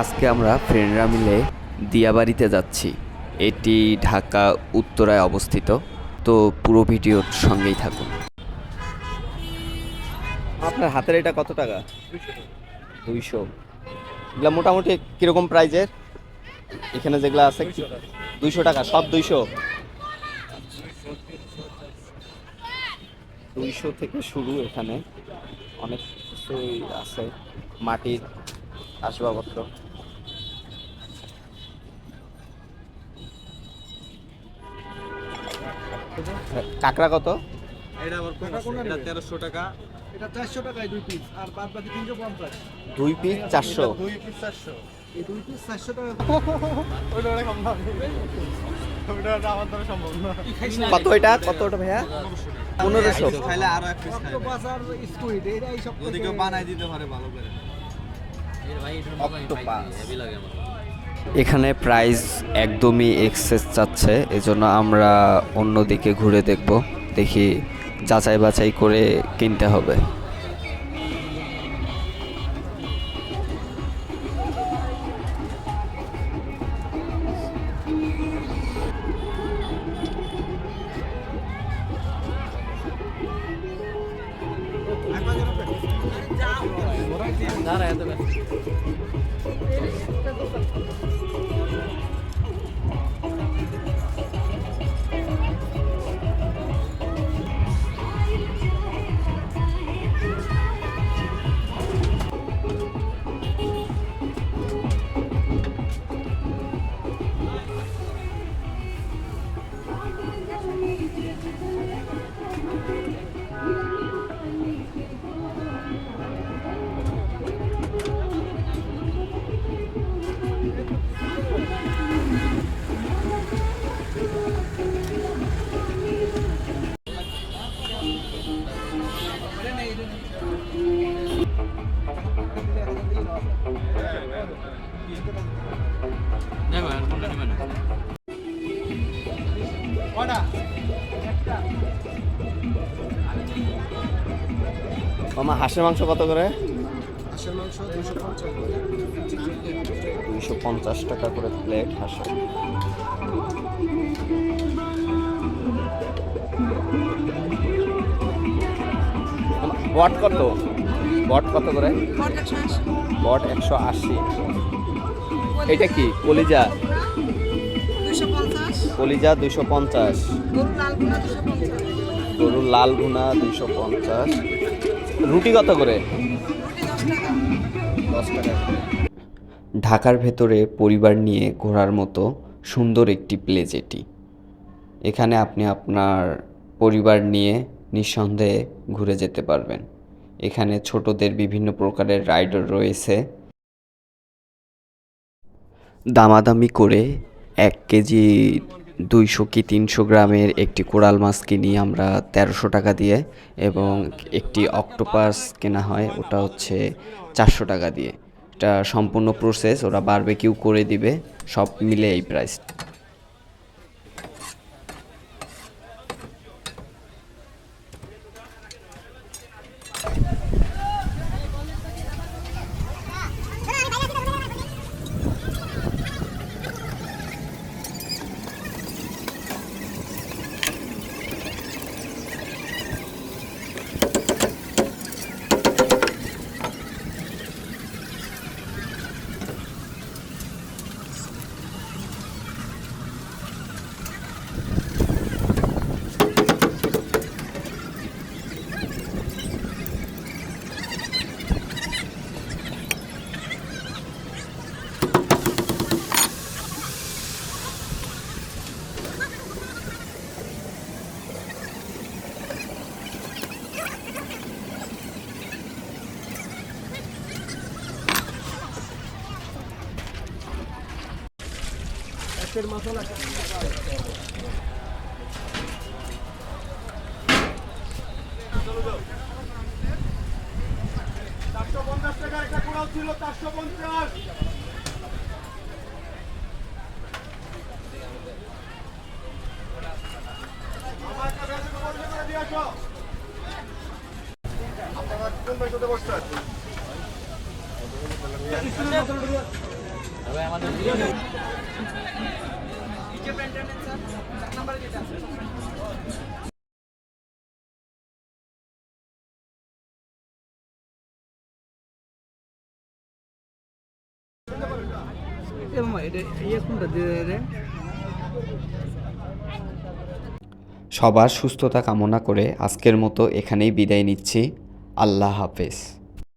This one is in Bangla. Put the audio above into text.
আজকে আমরা ফ্রেন্ডরা মিলে দিয়াবাড়িতে যাচ্ছি। এটি ঢাকা উত্তরায় অবস্থিত। তো পুরো ভিডিওর সঙ্গেই থাকুন। আপনার হাতের এটা কত টাকা? দুইশো। এগুলো মোটামুটি কীরকম প্রাইজের? এখানে যেগুলো আছে দুইশো টাকা, সব দুইশো? দুইশো থেকে শুরু এখানে। অনেক কিছুই আছে। মাটির আসবাবপত্র। কাঁকড়া কত? এটা আবার তেরোশো টাকা। এটা চারশো টাকায় দুই পিস আর বাদ বাকি তিনশো পঞ্চাশ। দুই পিস চারশো? দুই পিস চারশো। এই দুই পিস চারশো টাকা। আমার দ্বারা সম্ভব না। কত এটা? কত ওটা ভাইয়া? পনেরোশো। খাইলে আরও এক পিস খাইলে আর স্কুইড এরা এই সব যদি বানাই দিতে পারে ভালো করে। অক্টোপাস। এখানে প্রাইস একদমই এক্সেস চাচ্ছে, এজন্য আমরা অন্যদিকে ঘুরে দেখব, দেখি যাচাই বাছাই করে কিনতে হবে। Ele é fica. মামা হাঁসের মাংস কত করে? হাঁসের মাংস দুশো পঞ্চাশ। দুইশো পঞ্চাশ টাকা করে প্লেট হাঁসের। বট কত? বট কত করে? বট একশো আশি। এটা কি? কলিজা? দুশো পঞ্চাশ। কলিজা দুইশো পঞ্চাশ। গরুর লাল ভুনা দুইশো পঞ্চাশ। রুটি কত করে? দশ টাকা। ঢাকার ভেতরে পরিবার নিয়ে ঘোরার মতো সুন্দর একটি প্লেস এটি। এখানে আপনি আপনার পরিবার নিয়ে নিঃসন্দেহে ঘুরে যেতে পারবেন। এখানে ছোটদের বিভিন্ন প্রকারের রাইডার রয়েছে। দামাদামি করে এক কেজি দুইশো কি তিনশো গ্রামের একটি কোরাল মাছ কিনি আমরা তেরোশো টাকা দিয়ে এবং একটি অক্টোপাস কেনা হয় ওটা হচ্ছে চারশো টাকা দিয়ে। এটা সম্পূর্ণ প্রসেস ওরা বারবেকিউ করে দিবে, সব মিলে এই প্রাইস একের মশলা চারশো পঞ্চাশ টাকা একটা কোড়াও ছিল চারশো পঞ্চাশ আপনারা কোন মেশোতে বসছেন সবার সুস্থতা কামনা করে আজকের মতো এখানেই বিদায় নিচ্ছি। আল্লাহ হাফেজ।